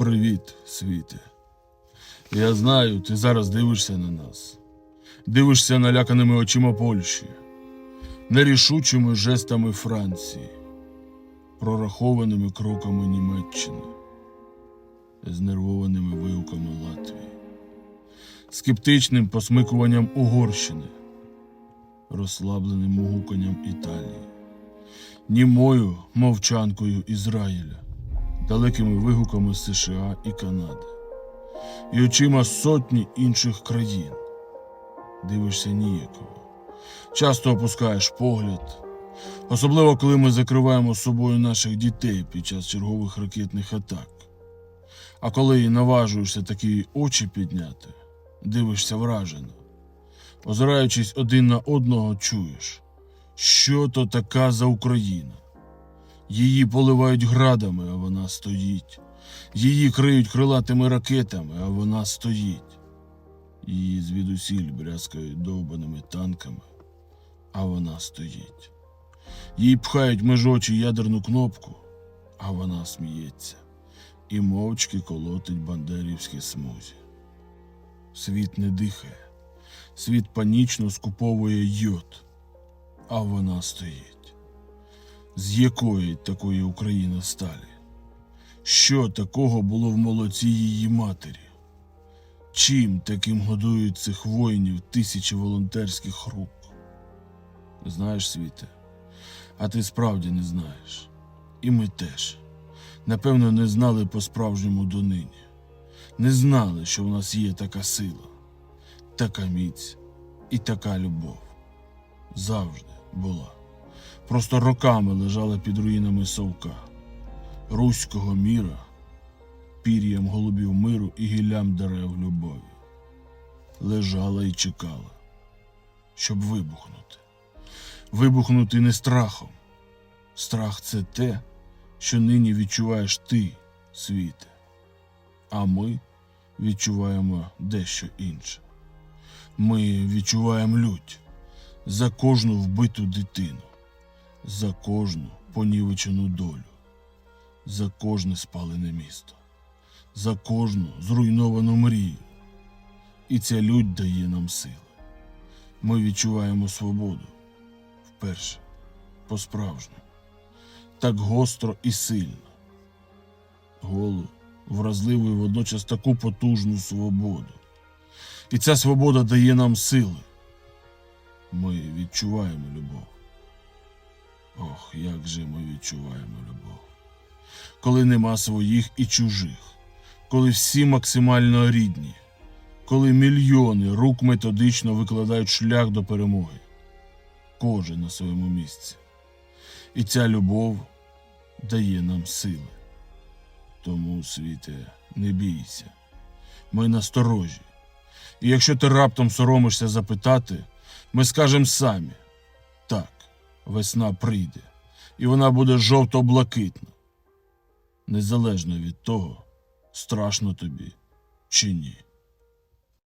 Привіт, світе. Я знаю, ти зараз дивишся на нас. Дивишся наляканими очима Польщі, нерішучими жестами Франції, прорахованими кроками Німеччини, знервованими вигуками Латвії, скептичним посмикуванням Угорщини, розслабленим мугуканням Італії, німою мовчанкою Ізраїля далекими вигуками США і Канади, і очима сотні інших країн. Дивишся ніяково, часто опускаєш погляд, особливо коли ми закриваємо собою наших дітей під час чергових ракетних атак. А коли наважуєшся такі очі підняти, дивишся вражено. Озираючись один на одного, чуєш, що то така за Україна. Її поливають градами, а вона стоїть. Її криють крилатими ракетами, а вона стоїть. Її звідусіль брязкають довбаними танками, а вона стоїть. Їй пхають межочі ядерну кнопку, а вона сміється і мовчки колотить бандерівські смузі. Світ не дихає, світ панічно скуповує йод, а вона стоїть з якої такої України сталі? Що такого було в молоці її матері? Чим таким годують цих воїнів тисячі волонтерських рук? Знаєш, світе, а ти справді не знаєш. І ми теж. Напевно, не знали по-справжньому донині. Не знали, що в нас є така сила, така міць і така любов. Завжди була просто роками лежала під руїнами совка, руського міра, пір'ям голубів миру і гіллям дерев любові. Лежала і чекала, щоб вибухнути. Вибухнути не страхом. Страх це те, що нині відчуваєш ти, світе, а ми відчуваємо дещо інше. Ми відчуваємо лють за кожну вбиту дитину за кожну понівечену долю, за кожне спалене місто, за кожну зруйновану мрію. І ця лють дає нам сили. Ми відчуваємо свободу вперше, по-справжньому, так гостро і сильно, голу, вразливу і водночас таку потужну свободу. І ця свобода дає нам сили. Ми відчуваємо любов. Як же ми відчуваємо любов. Коли нема своїх і чужих, коли всі максимально рідні, коли мільйони рук методично викладають шлях до перемоги, кожен на своєму місці. І ця любов дає нам сили. Тому, світе, не бійся, ми насторожі. І якщо ти раптом соромишся запитати, ми скажемо самі так весна прийде, і вона буде жовто-блакитна. Незалежно від того, страшно тобі чи ні.